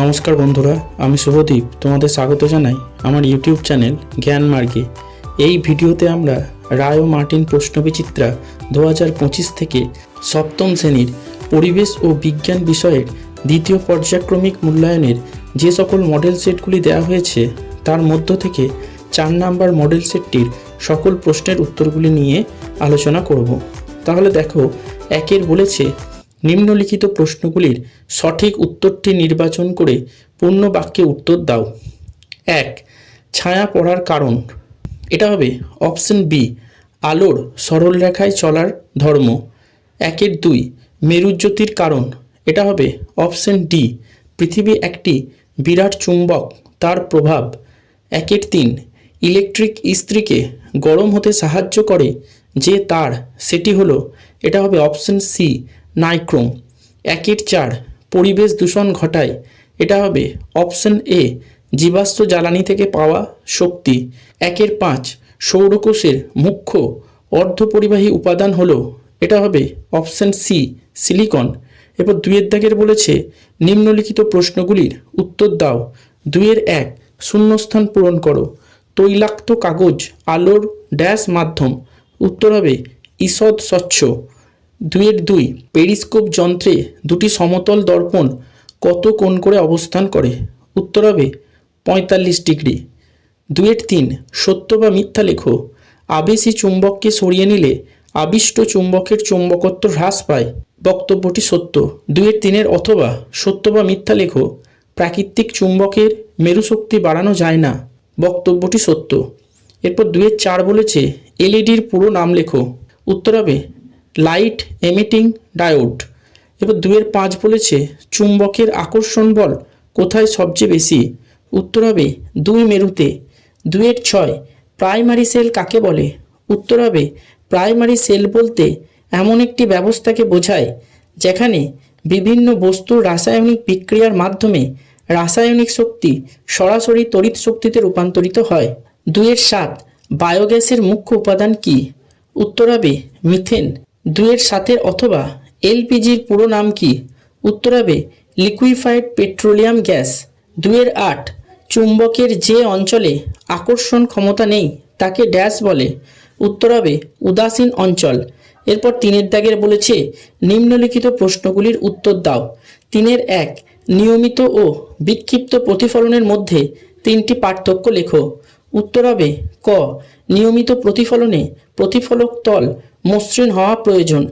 নমস্কার বন্ধুরা, আমি শুভদীপ তোমাদের স্বাগত জানাই আমার ইউটিউব চ্যানেল জ্ঞান মার্গে। এই ভিডিওতে আমরা রায় মার্টিন প্রশ্নবিচিত্রা দু হাজার পঁচিশ থেকে সপ্তম শ্রেণির পরিবেশ ও বিজ্ঞান বিষয়ের দ্বিতীয় পর্যায়ক্রমিক মূল্যায়নের যে সকল মডেল সেটগুলি দেওয়া হয়েছে, তার মধ্য থেকে চার নাম্বার মডেল সেটটির সকল প্রশ্নের উত্তরগুলি নিয়ে আলোচনা করব। তাহলে দেখো, একের বলেছে নিম্নলিখিত প্রশ্নগুলির সঠিক উত্তরটি নির্বাচন করে পূর্ণ বাক্যে উত্তর দাও। এক, ছায়া পড়ার কারণ। এটা হবে অপশন বি, আলোর সরল রেখায় চলার ধর্ম। একের দুই, মেরুজ্যোতির কারণ। এটা হবে অপশন ডি, পৃথিবী একটি বিরাট চুম্বক, তার প্রভাব। একের তিন, ইলেকট্রিক ইস্ত্রিকে গরম হতে সাহায্য করে যে তার, সেটি হলো, এটা হবে অপশন সি নাইক্রোম। একের চার, পরিবেশ দূষণ ঘটায়। এটা হবে অপশন এ, জীবাশ্ম জ্বালানি থেকে পাওয়া শক্তি। একের পাঁচ, সৌরকোষের মুখ্য অর্ধপরিবাহী উপাদান হলো, এটা হবে অপশন সি, সিলিকন। এরপর দুইয়ের দাগের বলেছে, নিম্নলিখিত প্রশ্নগুলির উত্তর দাও। দুইয়ের এক, শূন্যস্থান পূরণ করো। তৈলাক্ত কাগজ, আলোর ড্যাশ মাধ্যম। উত্তর হবে, ঈষৎ স্বচ্ছ। দুইয়ের দুই পেরিস্কোপ যন্ত্রে দুটি সমতল দর্পণ কত কোণ করে অবস্থান করে? উত্তর হবে পঁয়তাল্লিশ ডিগ্রি। দুয়ের তিন সত্য বা মিথ্যা লেখো। আবেশী চুম্বককে সরিয়ে নিলে আবিষ্ট চুম্বকের চুম্বকত্ব হ্রাস পায়। বক্তব্যটি সত্য। দুয়ের তিনের অথবা সত্য বা মিথ্যা লেখো। প্রাকৃতিক চুম্বকের মেরুশক্তি বাড়ানো যায় না। বক্তব্যটি সত্য। এরপর দুয়ের চার বলেছে এলইডির পুরো নাম লেখো। উত্তর হবে লাইট এমিটিং ডায়োড। এবার দুয়ের পাঁচ বলেছে, চুম্বকের আকর্ষণ বল কোথায় সবচেয়ে বেশি? উত্তর হবে, দুই মেরুতে। দুয়ের ছয়, প্রাইমারি সেল কাকে বলে? উত্তর হবে, প্রাইমারি সেল বলতে এমন একটি ব্যবস্থাকে বোঝায়, যেখানে বিভিন্ন বস্তুর রাসায়নিক বিক্রিয়ার মাধ্যমে রাসায়নিক শক্তি সরাসরি তড়িৎ শক্তিতে রূপান্তরিত হয়। দুয়ের সাত, বায়োগ্যাসের মুখ্য উপাদান কি? উত্তর হবে, মিথেন। দুয়ের সাথে অথবা এলপিজির পুরো নাম কি? উত্তর হবে লিকুইফাইড পেট্রোলিয়াম গ্যাস, দুয়ের আট, চুম্বকের যে অঞ্চলে আকর্ষণ ক্ষমতা নেই তাকে ড্যাশ বলে। উত্তর হবে উদাসীন অঞ্চল। এরপর তিনের দাগের বলেছে, নিম্নলিখিত প্রশ্নগুলির উত্তর দাও। তিনের এক, নিয়মিত ও বিক্ষিপ্ত প্রতিফলনের মধ্যে তিনটি পার্থক্য লেখো। উত্তর হবে ক নিয়মিত প্রতিফলনে প্রতিফলক তল মসৃণ হওয়া প্রয়োজন।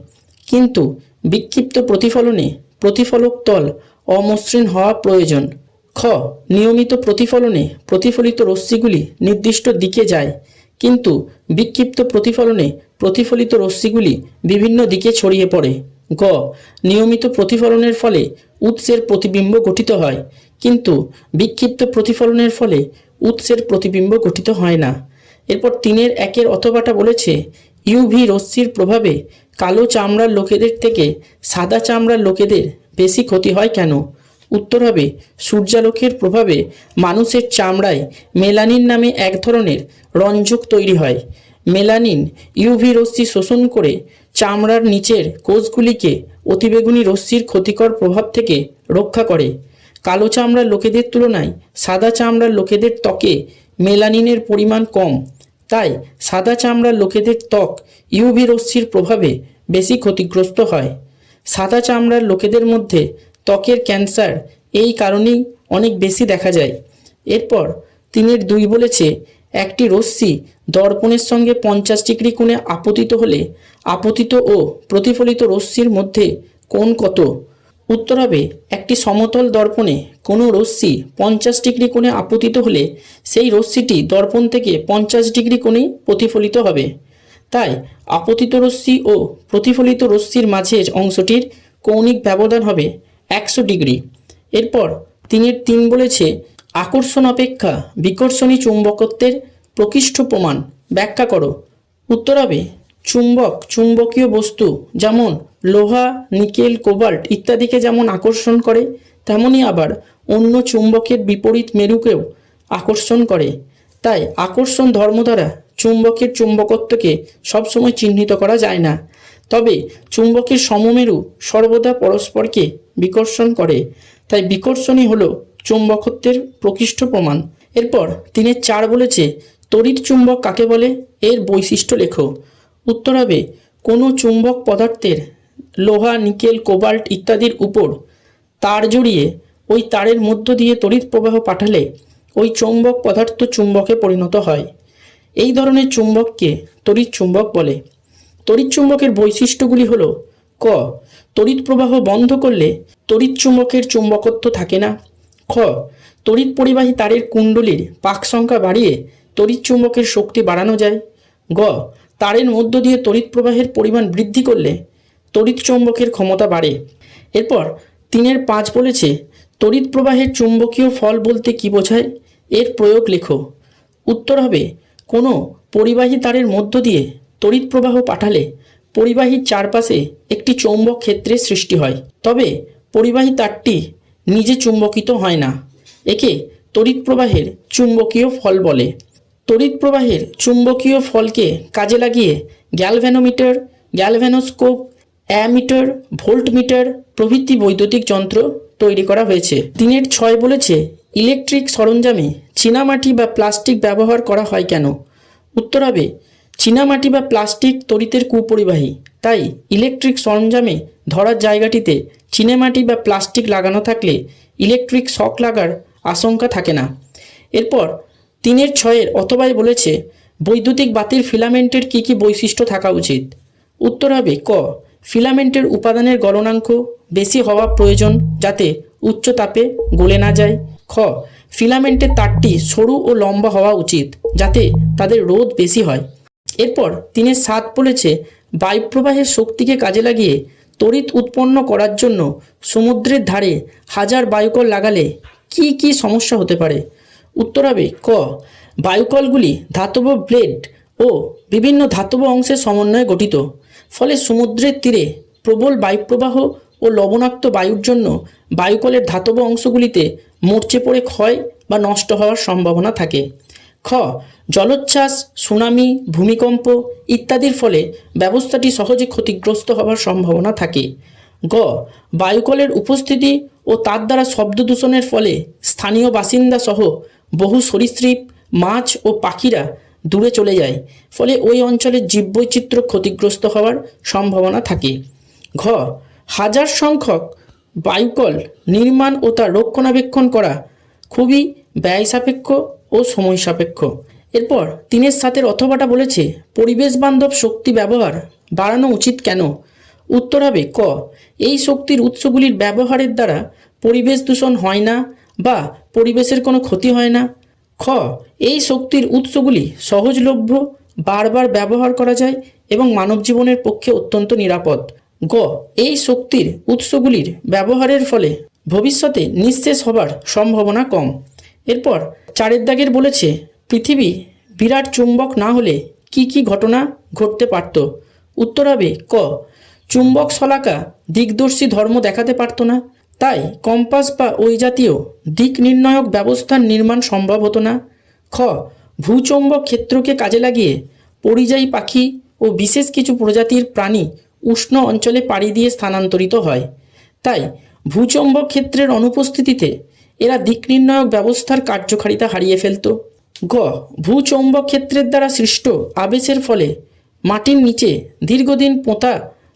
কিন্তু বিক্ষিপ্ত প্রতিফলনে প্রতিফলক তল অমসৃণ হওয়া প্রয়োজন। খ, নিয়মিত প্রতিফলনে প্রতিফলিত রশ্মিগুলি নির্দিষ্ট দিকে যায়। কিন্তু বিক্ষিপ্ত প্রতিফলনে প্রতিফলিত রশ্মিগুলি বিভিন্ন দিকে ছড়িয়ে পড়ে। গ, নিয়মিত প্রতিফলনের ফলে উৎসের প্রতিবিম্ব গঠিত হয়। কিন্তু বিক্ষিপ্ত প্রতিফলনের ফলে উৎসের প্রতিবিম্ব গঠিত হয় না। এরপর তিনের একের অথবাটা বলেছে ইউভি রশ্মির প্রভাবে কালো চামড়ার লোকেদের থেকে সাদা চামড়ার লোকেদের বেশি ক্ষতি হয় কেন? উত্তর হবে, সূর্যালোকের প্রভাবে মানুষের চামড়ায় মেলানিন নামে এক ধরনের রঞ্জক তৈরি হয়। মেলানিন ইউভি রশ্মি শোষণ করে চামড়ার নিচের কোষগুলিকে অতিবেগুনি রশ্মির ক্ষতিকর প্রভাব থেকে রক্ষা করে। কালো চামড়ার লোকেদের তুলনায় সাদা চামড়ার লোকেদের ত্বকে মেলানিনের পরিমাণ কম। তাই সাদা চামড়ার লোকেদের ত্বক ইউভি রশ্মির প্রভাবে বেশি ক্ষতিগ্রস্ত হয়। সাদা চামড়ার লোকেদের মধ্যে ত্বকের ক্যান্সার এই কারণেই অনেক বেশি দেখা যায়। এরপর তিনের দুই বলেছে, একটি রশ্মি দর্পণের সঙ্গে পঞ্চাশ ডিগ্রি কোণে আপতিত হলে আপতিত ও প্রতিফলিত রশ্মির মধ্যে কোণ কত? উত্তর হবে, একটি সমতল দর্পণে কোনো রশ্মি পঞ্চাশ ডিগ্রি কোণে আপতিত হলে সেই রশ্মিটি দর্পণ থেকে পঞ্চাশ ডিগ্রি কোণেই প্রতিফলিত হবে। তাই আপতিত রশ্মি ও প্রতিফলিত রশ্মির মাঝের অংশটির কৌণিক ব্যবধান হবে একশো ডিগ্রি। এরপর তিনের তিন বলেছে, আকর্ষণ অপেক্ষা বিকর্ষণী চুম্বকত্বের প্রকৃষ্ট প্রমাণ। ব্যাখ্যা করো। উত্তর হবে চুম্বক, চুম্বকীয় বস্তু যেমন লোহা, নিকেল, কোবাল্ট ইত্যাদিকে যেমন আকর্ষণ করে তেমনই আবার অন্য চুম্বকের বিপরীত মেরুকেও আকর্ষণ করে। তাই আকর্ষণ ধর্ম দ্বারা চুম্বকের চুম্বকত্বকে সবসময় চিহ্নিত করা যায় না। তবে চুম্বকের সমমেরু সর্বদা পরস্পরকে বিকর্ষণ করে। তাই বিকর্ষণই হলো চুম্বকত্বের প্রকৃষ্ট প্রমাণ। এরপর তিনি চার বলেছে, তড়িৎ চুম্বক কাকে বলে? এর বৈশিষ্ট্য লেখো। উত্তর হবে, কোনো চুম্বক পদার্থের লোহা, নিকেল, কোবাল্ট ইত্যাদির উপর তার জড়িয়ে ওই তারের মধ্য দিয়ে তড়িৎ প্রবাহ পাঠালে ওই চুম্বক পদার্থ চুম্বকে পরিণত হয়। এই ধরনের চুম্বককে তড়িৎ চুম্বক বলে। তড়িৎ চুম্বকের বৈশিষ্ট্যগুলি হলো, ক, তড়িৎ প্রবাহ বন্ধ করলে তড়িৎ চুম্বকের চুম্বকত্ব থাকে না। খ, তড়িৎ পরিবাহী তারের কুণ্ডলীর পাক সংখ্যা বাড়িয়ে তড়িৎ চুম্বকের শক্তি বাড়ানো যায়। গ তারের মধ্য দিয়ে তড়িৎ প্রবাহের পরিমাণ বৃদ্ধি করলে তড়িৎ চৌম্বকের ক্ষমতা বাড়ে। এরপর তিনের পাঁচ বলেছে, তড়িৎ প্রবাহের চুম্বকীয় ফল বলতে কি বোঝায়? এর প্রয়োগ লেখো। উত্তর হবে, কোনো পরিবাহী তারের মধ্য দিয়ে তড়িৎ প্রবাহ পাঠালে পরিবাহীর চারপাশে একটি চৌম্বক ক্ষেত্রের সৃষ্টি হয়। তবে পরিবাহী তারটি নিজে চুম্বকিত হয় না। একে তড়িৎ প্রবাহের চুম্বকীয় ফল বলে। তড়িৎ প্রবাহের চুম্বকীয় ফলকে কাজে লাগিয়ে গ্যালভ্যানোমিটার গ্যালভ্যানোস্কোপ অ্যামিটার, ভোল্টমিটার প্রভৃতি বৈদ্যুতিক যন্ত্র তৈরি করা হয়েছে। তিনের ছয় বলেছে, ইলেকট্রিক সরঞ্জামে চীনামাটি বা প্লাস্টিক ব্যবহার করা হয় কেন? উত্তর হবে, চীনামাটি বা প্লাস্টিক তড়িতের কুপরিবাহী। তাই ইলেকট্রিক সরঞ্জামে ধরার জায়গাটিতে চীনামাটি বা প্লাস্টিক লাগানো থাকলে ইলেকট্রিক শক লাগার আশঙ্কা থাকে না। এরপর তিনের ছয়ের অথবাই বলেছে, বৈদ্যুতিক বাতির ফিলামেন্টের কী কী বৈশিষ্ট্য থাকা উচিত? উত্তর হবে ক, ফিলামেন্টের উপাদানের গলনাঙ্ক বেশি হওয়া প্রয়োজন যাতে উচ্চ তাপে গলে না যায়। খ, ফিলামেন্টের তারটি সরু ও লম্বা হওয়া উচিত যাতে তাদের রোধ বেশি হয়। এরপর তিনি সাত বলেছে, বায়ুপ্রবাহের শক্তিকে কাজে লাগিয়ে তড়িৎ উৎপন্ন করার জন্য সমুদ্রের ধারে হাজার বায়ুকল লাগালে কি কি সমস্যা হতে পারে? উত্তর হবে ক, বায়ুকলগুলি ধাতব ব্লেড ও বিভিন্ন ধাতব অংশের সমন্বয়ে গঠিত। ফলে সমুদ্রের তীরে প্রবল বায়ুপ্রবাহ ও লবণাক্ত বায়ুর জন্য বায়ুকলের ধাতব অংশগুলিতে মরচে পড়ে ক্ষয় বা নষ্ট হওয়ার সম্ভাবনা থাকে। খ, জলোচ্ছ্বাস, সুনামি, ভূমিকম্প ইত্যাদির ফলে ব্যবস্থাটি সহজে ক্ষতিগ্রস্ত হওয়ার সম্ভাবনা থাকে। গ, বায়ুকলের উপস্থিতি ও তার দ্বারা শব্দ দূষণের ফলে স্থানীয় বাসিন্দা সহ বহু সরীসৃপ, মাছ ও পাখিরা দূরে চলে যায়, ফলে ওই অঞ্চলের জীববৈচিত্র্য ক্ষতিগ্রস্ত হওয়ার সম্ভাবনা থাকে। ঘ, হাজার সংখ্যক বায়ুকল নির্মাণ ও তার রক্ষণাবেক্ষণ করা খুবই ব্যয় সাপেক্ষ ও সময় সাপেক্ষ এরপর তিনের সাথের অথবাটা বলেছে, পরিবেশ বান্ধব শক্তি ব্যবহার বাড়ানো উচিত কেন? উত্তর হবে, ক, এই শক্তির উৎসগুলির ব্যবহারের দ্বারা পরিবেশ দূষণ হয় না বা পরিবেশের কোনো ক্ষতি হয় না। খ, এই শক্তির উৎসগুলি সহজলভ্য, বারবার ব্যবহার করা যায় এবং মানব জীবনের পক্ষে অত্যন্ত নিরাপদ। গ, এই শক্তির উৎসগুলির ব্যবহারের ফলে ভবিষ্যতে নিঃশেষ হবার সম্ভাবনা কম। এরপর চারের দাগের বলেছে, পৃথিবী বিরাট চুম্বক না হলে কি কি ঘটনা ঘটতে পারত? উত্তর হবে, ক, চুম্বক শলাকা দিকদর্শী ধর্ম দেখাতে পারত না। তাই কম্পাস বা ওই জাতীয় দিক নির্ণায়ক ব্যবস্থার নির্মাণ সম্ভব হতো না। খ, ভূচৌম্বক ক্ষেত্রকে কাজে লাগিয়ে পরিযায়ী পাখি ও বিশেষ কিছু প্রজাতির প্রাণী উষ্ণ অঞ্চলে পাড়ি দিয়ে স্থানান্তরিত হয়। তাই ভূচৌম্বক ক্ষেত্রের অনুপস্থিতিতে এরা দিক নির্ণায়ক ব্যবস্থার কার্যকারিতা হারিয়ে ফেলত। গ, ভূচৌম্বক ক্ষেত্রের দ্বারা সৃষ্ট আবেশের ফলে মাটির নিচে দীর্ঘদিন পোঁতা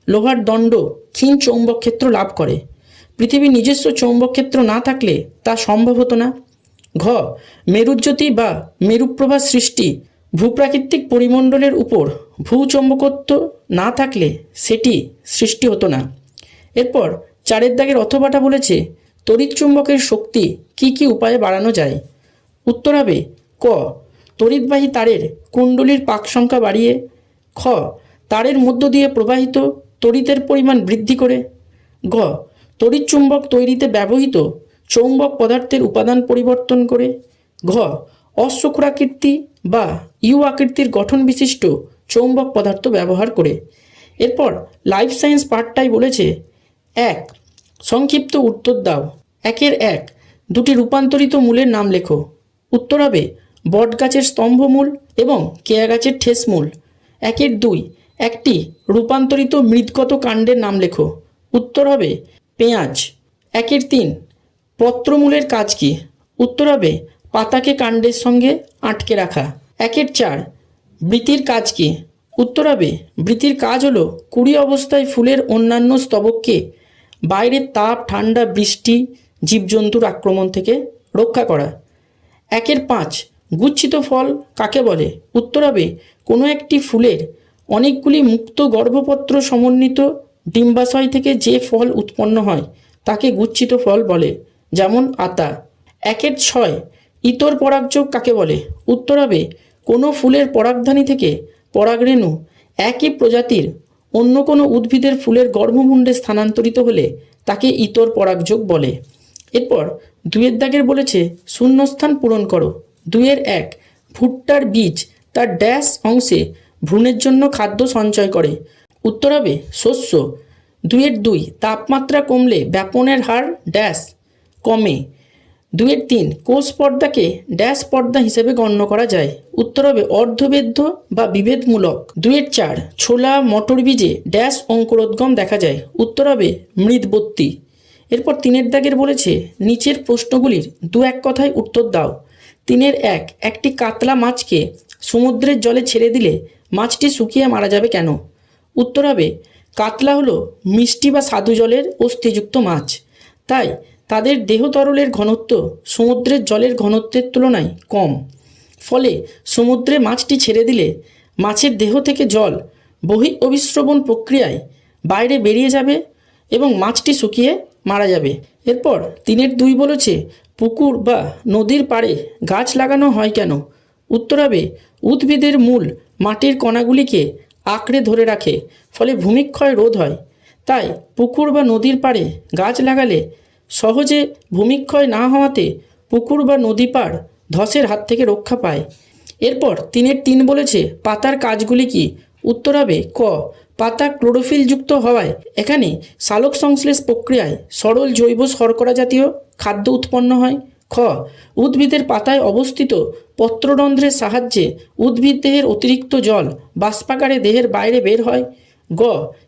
লোহার দণ্ড ক্ষীণ চৌম্বক ক্ষেত্র লাভ করে। পৃথিবীর নিজস্ব চৌম্বক ক্ষেত্র না থাকলে তা সম্ভব হতো না। ঘ, মেরুজ্যোতি বা মেরুপ্রভা সৃষ্টি ভূপ্রাকৃতিক পরিমণ্ডলের উপর ভূচৌম্বকত্ব না থাকলে সেটি সৃষ্টি হতো না। এরপর চারের দাগের অথবাটা বলেছে, তড়িৎ চুম্বকের শক্তি কি কি উপায়ে বাড়ানো যায়? উত্তর হবে, ক, তড়িৎবাহী তারের কুণ্ডলীর পাক সংখ্যা বাড়িয়ে। খ, তারের মধ্য দিয়ে প্রবাহিত তড়িতের পরিমাণ বৃদ্ধি করে। গ তড়িৎ চুম্বক তৈরিতে ব্যবহৃত চৌম্বক পদার্থের উপাদান পরিবর্তন করে, ঘ অশ্বক্রাকৃতি বা ইউ আকৃতির গঠন বিশিষ্ট চৌম্বক পদার্থ ব্যবহার করে। এরপর লাইফ সায়েন্স পার্টটাই বলেছে, এক, সংক্ষিপ্ত উত্তর দাও। একের এক, দুটি রূপান্তরিত মূলের নাম লেখো। উত্তর হবে বট গাছের স্তম্ভমূল এবং কেয়া গাছের ঠেসমূল একের দুই, একটি রূপান্তরিত মৃদগত কাণ্ডের নাম লেখো। উত্তর হবে পেঁয়াজ। একের তিন, পত্রমূলের কাজ কি? উত্তর হবে, পাতাকে কাণ্ডের সঙ্গে আটকে রাখা। একের চার বৃতির কাজ কি? উত্তর হবে বৃতির কাজ হলো কুড়ি অবস্থায় ফুলের অন্যান্য স্তবককে বাইরের তাপ, ঠান্ডা, বৃষ্টি, জীবজন্তুর আক্রমণ থেকে রক্ষা করা। একের পাঁচ, গুচ্ছিত ফল কাকে বলে? উত্তর হবে, কোনো একটি ফুলের অনেকগুলি মুক্ত গর্ভপত্র সমন্বিত ডিম্বাশয় থেকে যে ফল উৎপন্ন হয়, তাকে গুচ্ছিত ফল বলে, যেমন আতা। একের ছয়, ইতর পরাগযোগ কাকে বলে? উত্তর হবে কোনো ফুলের পরাগধানী থেকে পরাগরেণু একই প্রজাতির, অন্য কোনো উদ্ভিদের ফুলের গর্ভমুণ্ডে স্থানান্তরিত হলে তাকে ইতর পরাগযোগ বলে। এরপর, দুয়ের দাগের বলেছে, শূন্যস্থান পূরণ করো। দুয়ের এক, ভুট্টার বীজ তার ড্যাশ অংশে ভ্রূণের জন্য খাদ্য সঞ্চয় করে। উত্তর হবে শস্য। দুয়ের দুই, তাপমাত্রা কমলে ব্যাপনের হার ড্যাশ কমে। দুয়ের তিন, কোষ পর্দাকে ড্যাশ পর্দা হিসেবে গণ্য করা যায়। উত্তর হবে অর্ধবেদ্য বা বিভেদমূলক। দুয়ের চার, ছোলা মটর বীজে ড্যাশ অঙ্কুরোদ্গম দেখা যায়। উত্তর হবে মৃদবত্তি। এরপর তিনের দাগের বলেছে, নিচের প্রশ্নগুলির দু এক কথায় উত্তর দাও। তিনের এক, একটি কাতলা মাছকে সমুদ্রের জলে ছেড়ে দিলে মাছটি শুকিয়ে মারা যাবে কেন? উত্তর হবে কাতলা হলো মিষ্টি বা স্বাদু জলের অস্থিযুক্ত মাছ। তাই তাদের দেহ তরলের ঘনত্ব সমুদ্রের জলের ঘনত্বের তুলনায় কম। ফলে সমুদ্রে মাছটি ছেড়ে দিলে মাছের দেহ থেকে জল বহি অবিশ্রবণ প্রক্রিয়ায় বাইরে বেরিয়ে যাবে এবং মাছটি শুকিয়ে মারা যাবে। এরপর তিনের দুই বলেছে, পুকুর বা নদীর পাড়ে গাছ লাগানো হয় কেন? উত্তর হবে উদ্ভিদের মূল মাটির কণাগুলিকে আঁকড়ে ধরে রাখে, ফলে ভূমিক্ষয় রোধ হয়। তাই পুকুর বা নদীর পাড়ে গাছ লাগালে সহজে ভূমিক্ষয় না হওয়াতে পুকুর বা নদী পাড় ধসের হাত থেকে রক্ষা পায়। এরপর তিনের তিন বলেছে, পাতার কাজগুলি কি? উত্তর হবে, ক, পাতা ক্লোরোফিলযুক্ত হওয়ায়। এখানে সালোক সংশ্লেষ প্রক্রিয়ায় সরল জৈব শর্করা জাতীয় খাদ্য উৎপন্ন হয়। খ, উদ্ভিদের পাতায় অবস্থিত পত্ররন্ধ্রের সাহায্যে উদ্ভিদ দেহের অতিরিক্ত জল বাষ্পাকারে দেহের বাইরে বের হয়। গ,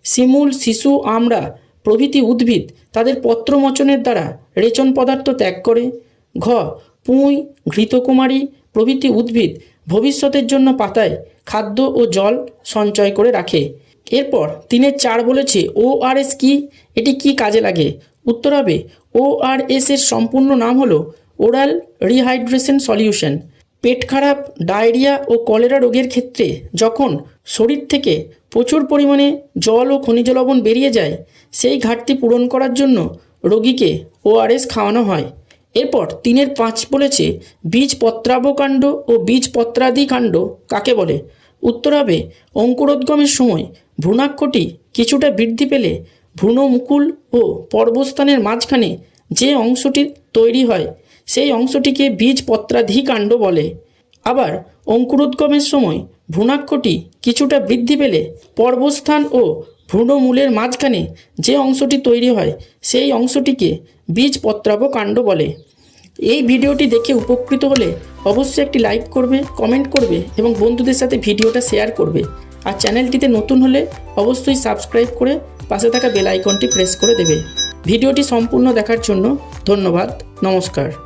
শিমুল, শিশু আমড়া প্রভৃতি উদ্ভিদ তাদের পত্রমোচনের দ্বারা রেচন পদার্থ ত্যাগ করে। ঘ, পুঁই, ঘৃতকুমারী প্রভৃতি উদ্ভিদ ভবিষ্যতের জন্য পাতায় খাদ্য ও জল সঞ্চয় করে রাখে। এরপর তিনের চার বলেছে ও আর এস কি? এটি কি কাজে লাগে? উত্তর হবে, ও আর এস এর সম্পূর্ণ নাম হলো ওরাল রিহাইড্রেশন সলিউশন। পেট খারাপ, ডায়রিয়া ও কলেরা রোগের ক্ষেত্রে যখন শরীর থেকে প্রচুর পরিমাণে জল ও খনিজ লবণ বেরিয়ে যায়, সেই ঘাটতি পূরণ করার জন্য রোগীকে ওআরএস খাওয়ানো হয়। এরপর তিনের পাঁচ বলেছে বীজ পত্রাবকাণ্ড ও বীজ পত্রাদি কাণ্ড কাকে বলে? উত্তর হবে, অঙ্কুরোদ্গমের সময় ভ্রূণাক্ষটি কিছুটা বৃদ্ধি পেলে ভ্রূণমুকুল ও পর্বস্থানের মাঝখানে যে অংশটি তৈরি হয় সেই অংশটিকে বীজ পত্রাধি কাণ্ড বলে। আবার অঙ্কুরোদ্গমের সময় ভ্রূণাক্ষটি কিছুটা বৃদ্ধি পেলে পর্বস্থান ও ভ্রূণমূলের মাঝখানে যে অংশটি তৈরি হয়, সেই অংশটিকে বীজ পত্রাব কাণ্ড বলে। এই ভিডিওটি দেখে উপকৃত হলে অবশ্যই একটি লাইক করবে, কমেন্ট করবে এবং বন্ধুদের সাথে ভিডিওটা শেয়ার করবে। আর চ্যানেলটিতে নতুন হলে অবশ্যই সাবস্ক্রাইব করে পাশে থাকা বেল আইকনটি প্রেস করে দেবে। ভিডিওটি সম্পূর্ণ দেখার জন্য ধন্যবাদ, নমস্কার।